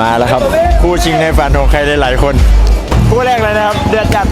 มาแล้วครับ คู่ชิงในฝันของใครหลายๆคน คู่แรกเลยนะครับ เดือดจัด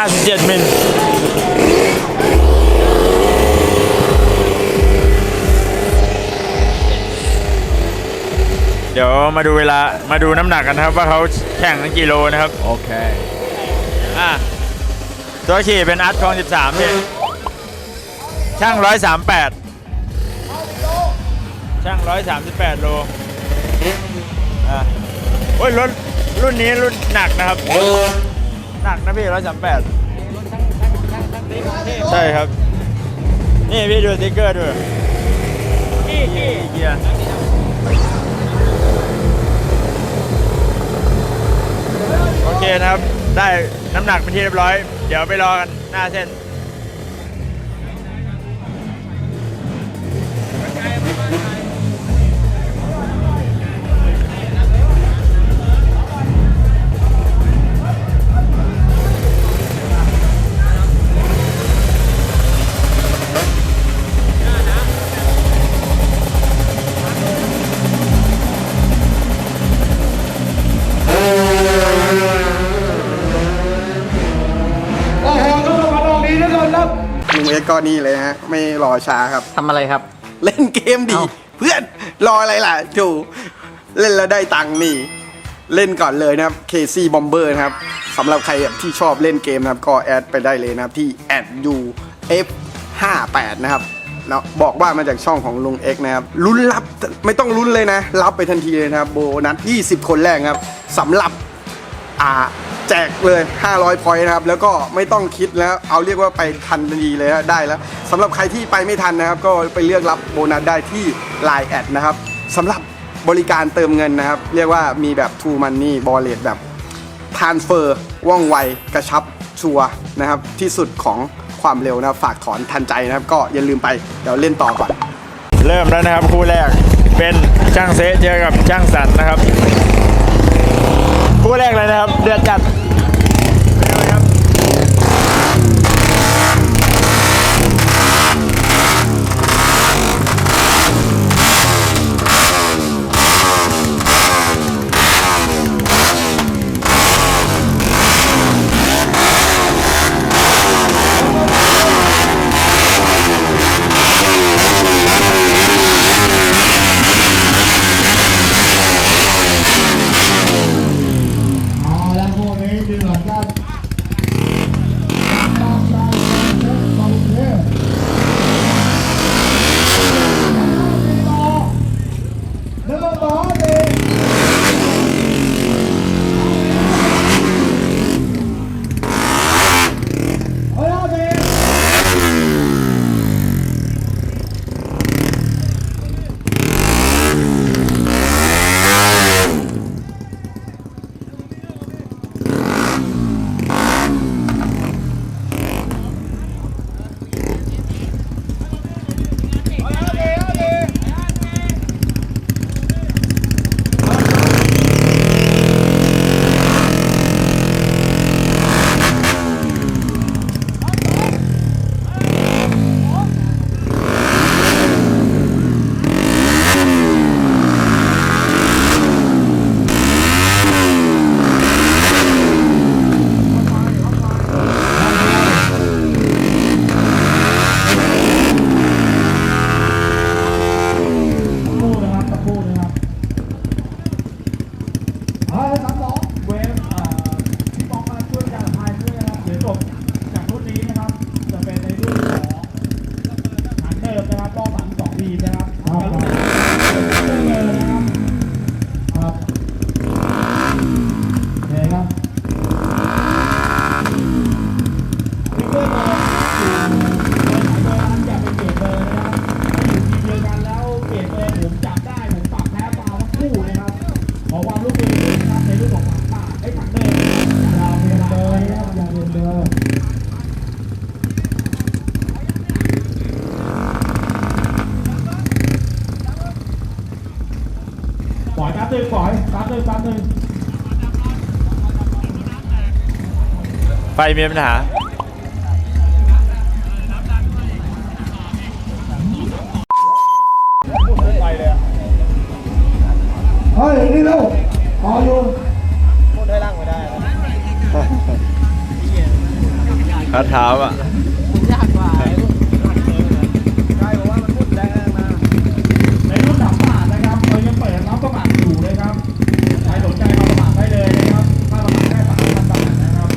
57 มิลเดี๋ยวมาดูเวลามาดูน้ำหนักกันนะครับ ว่าเขาแข่งกันกี่โลนะครับ โอเค อะ ตัวขี่เป็นอัดคอง 13พี่ช่าง 138 ช่าง 138 โลอะโอ้ยรถรุ่นนี้รุ่นหนักนะครับ หนักนะพี่138ใช่ครับ นี่พี่ดูสติ๊กเกอร์ด้วยกี้กี้เกียร์โอเคนะครับ ได้น้ำหนักเป็นที่เรียบร้อย เดี๋ยวไปรอกันหน้าเส้น ครับลุงเอ็กซ์ก็นี่เลยนะฮะ ไม่รอช้าครับ ทำอะไรครับ เล่นเกมดี เอ้า เพื่อนรออะไรล่ะจูเล่นแล้วได้ตังค์นี่ เล่นก่อนเลยนะครับ KC Bomber นะครับสำหรับใครแบบที่ชอบเล่นเกมนะครับ ก็แอดไปได้เลยนะครับ ที่ @uf58 นะครับเนาะบอกว่ามาจากช่องของลุงเอ็กซ์นะครับลุ้นรับไม่ต้องลุ้นเลยนะ รับไปทันทีเลยนะครับ โบนัส 20 คนแรกครับสำหรับ อ่าแจกเลย 500 พอยต์นะครับ แล้วก็ไม่ต้องคิดแล้ว เอาเรียกว่าไปทันทีเลยนะได้แล้วสำหรับใครที่ไปไม่ทันนะครับ ก็ไปเลือกรับโบนัสได้ที่ Line แอดนะครับสำหรับบริการเติมเงินนะครับ เรียกว่ามีแบบ True Money b a l l e t แบบ Transfer ว่องไวกระชับชัวร์นะครับที่สุดของความเร็วนะครับฝากถอนทันใจนะครับ ก็อย่าลืมไปเดี๋ยวเล่นต่อก่อน เริ่มแล้วนะครับคู่แรกเป็นช่างเซเจอกับช่างสันนะครับ คู่แรกเลยนะครับ เดือดจัด ฟมีปัญหา เฮ้ยนี่เร็วรออยู่ข้าเท้าอะ ในรุ่นสามบาทนะครับเรายังเปิดรับสมัครอยู่เลยครับ ใครสนใจมาสมัครได้เลยนะครับค่าสมัครแค่สามพันบาทนะครับ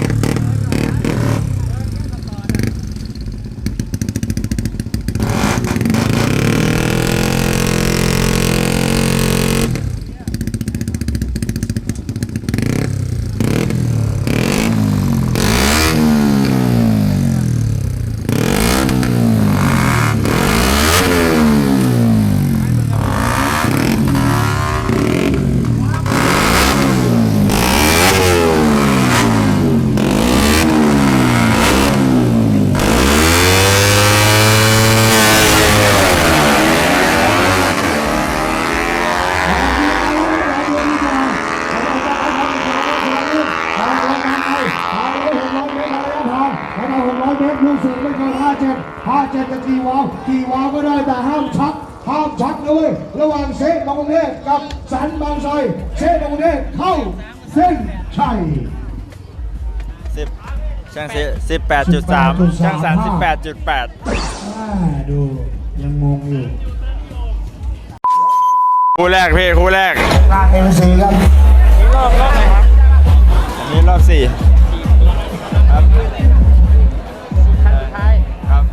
57จะกี่วาวกี่วาวก็ได้แต่ห้ามชัก ห้ามชักนะเลยระหว่างเซฟบางกรุงเทพกับสันบาง ไทรเซฟบางกรุงเทพเข้าเส้นชัย สิบช่างสิบแปดจุดสามช่างสามสิบแปดจุดแปดอ่าดูยังงงอยู่คู่แรกพี่คู่แรกงานเอ็มซีครับอันนี้รอบสี่ครับครับ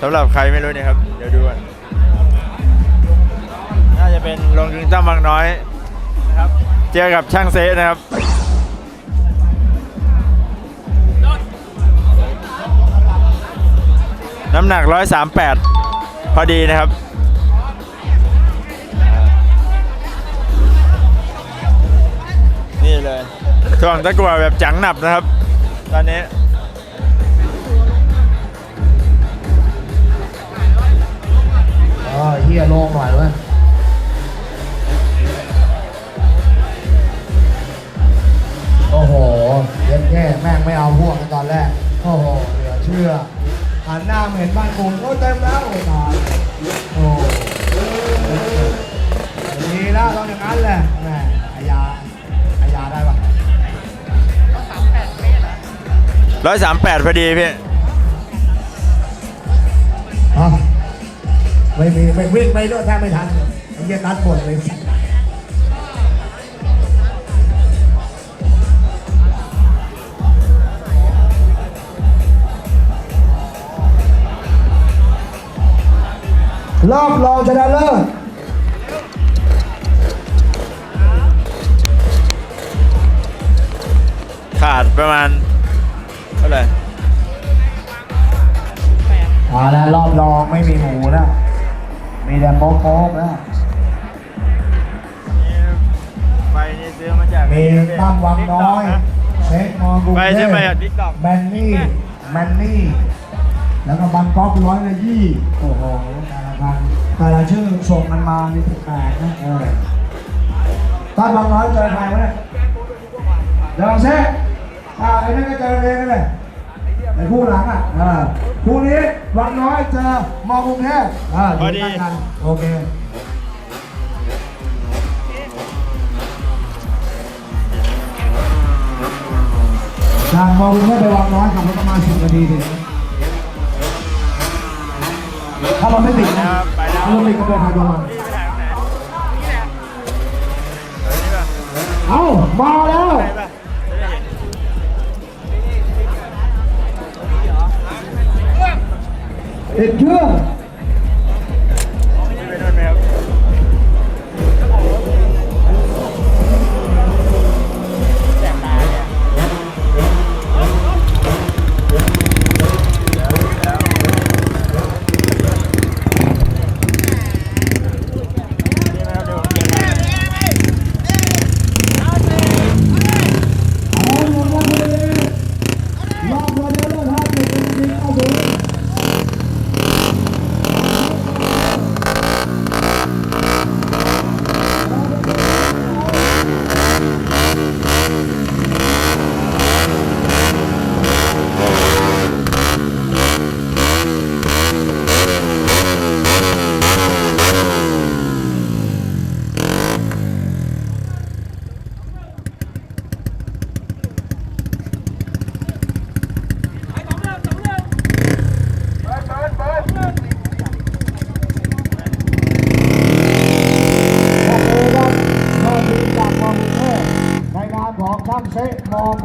สำหรับใครไม่รู้เนี่ยครับ เดี๋ยวดูกันน่าจะ เป็นลงกึงตั้มบางน้อยนะครับ เจอกับช่างเซนะครับน้ำหนัก 138 พอดีนะครับ นี่เลยถ่วงตะกัวแบบจังหนับนะครับ ตอนนี้ เออเฮียโล่งหน่อยเว้ย 138พอดีพี่ฮะไม่มีไม่วิ่งไปด้วยแทบไม่ทันไอ้เหี้ยนัดหมดเลยรอบรองชนะเลิศขาดประมาณเท่าไหร่เอาละรอบรองไม่มีหมูนะ มีแต่โป๊กโป๊กนะนี่ไฟนี่ซื้อมาจากมีตั้มวังน้อยเช็คมองกรุงไปเทซื้อพมาจากทิกตอกแมนนี่แมนนี่แล้วก็บังก๊อกร้อยละยี่โอ้โหแต่ละพันแต่ละชื่อส่งกันมานี่แปลกนะเออตอนบางน้อยเจอใครวะเนี่ยเดี๋ยวลองเซ่ อ่าไอ้นั่นก็เจอเองนั่นแหละไอ้คู่หลังอะอ่าคู่นี้บางน้อยเจอมอกรุงเทพอ่าอยู่ใกล้กันโอเคจากมองกรุงเทพไปวังน้อยขับรถประมาณสิบนาทีถึงถ้าเราไม่ติดนะถ้าเราไม่ติดก็เดินทางประมาณนี่ไปทางไหนนี่แหละเออนี่ป่ะเอ้ามาแล้วใช่ป่ะ ติ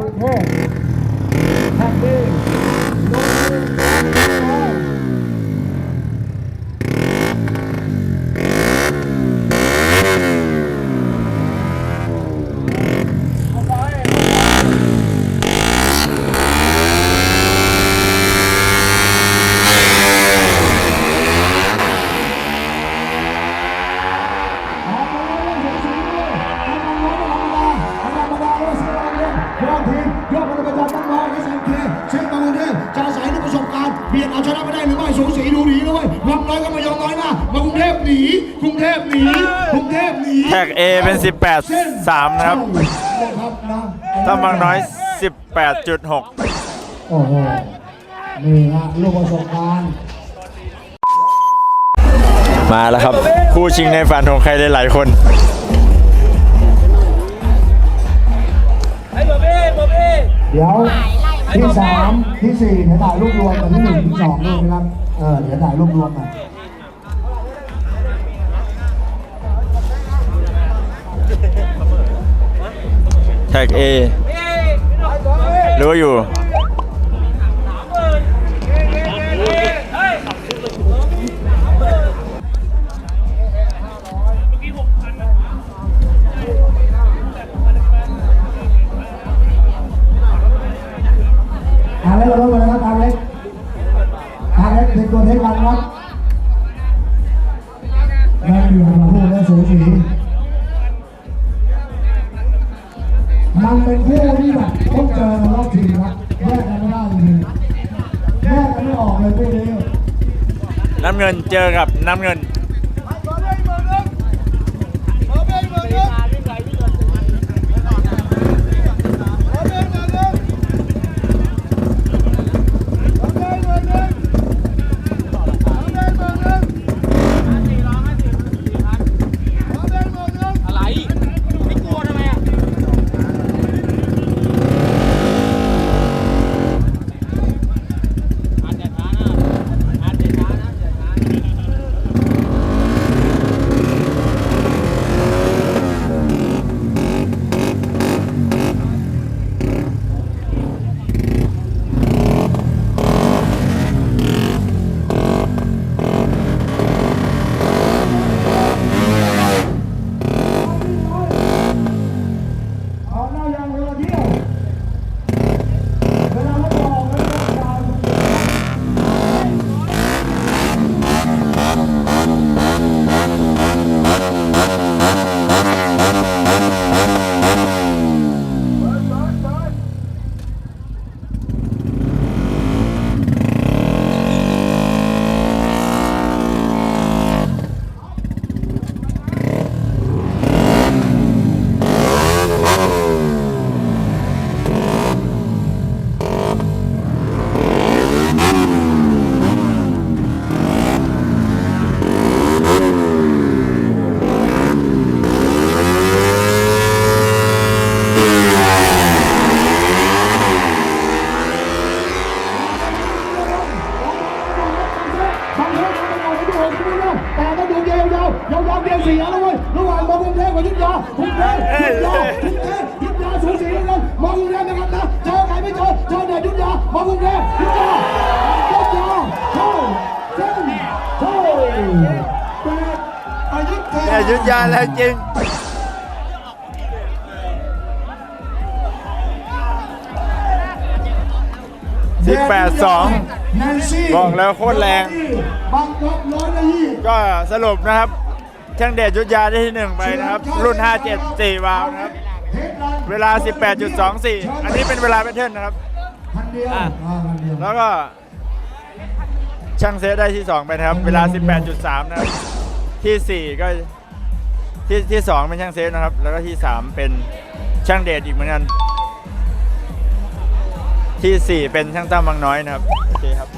up in. 18 3นะครับนะครับนะถ้าบางน้อย 18.6 โอ้โหนี่ฮะลูกประสบการณ์มาแล้วครับ คู่ชิงในฝันของใครหลายๆคน เดี๋ยวที่สามที่สี่เดี๋ยวถ่ายรูปรวมกับที่หนึ่งที่สองด้วยนะครับเออเดี๋ยวถ่ายรูปรวมกัน แท็กเอรู้อยู่ ไม่ออกเลยพวกนี้น้ำเงินเจอกับน้ำเงิน ด็ดยุทธยามองกรุงเทพยุทธยายุทธยาโชว์เส้นโชว์เป็ดอยุธยาแต่ยุทธยาแล้วจริง18-2แนนซี่บอกแล้วโคตรแรงบางกอกร้อยละยี่ ก็สรุปนะครับ ช่างเดชยุทธยาได้ที่หนึ่งไปนะครับ รุ่น 574 วาล์วนะครับ เวลา 18.24 อันนี้เป็นเวลาแพทเทิร์นนะครับ พันเดียวอะ อ่าพันเดียวแล้วก็ช่างเซฟได้ที่ 2 ไปนะครับ เวลา 18.3 นะครับ ที่4 ก็ที่ที่ 2 เป็นช่างเซฟนะครับ แล้วก็ที่ 3 เป็นช่างเดชอีกเหมือนกัน ที่ 4 เป็นช่างตั้มบางน้อยนะครับ โอเคครับ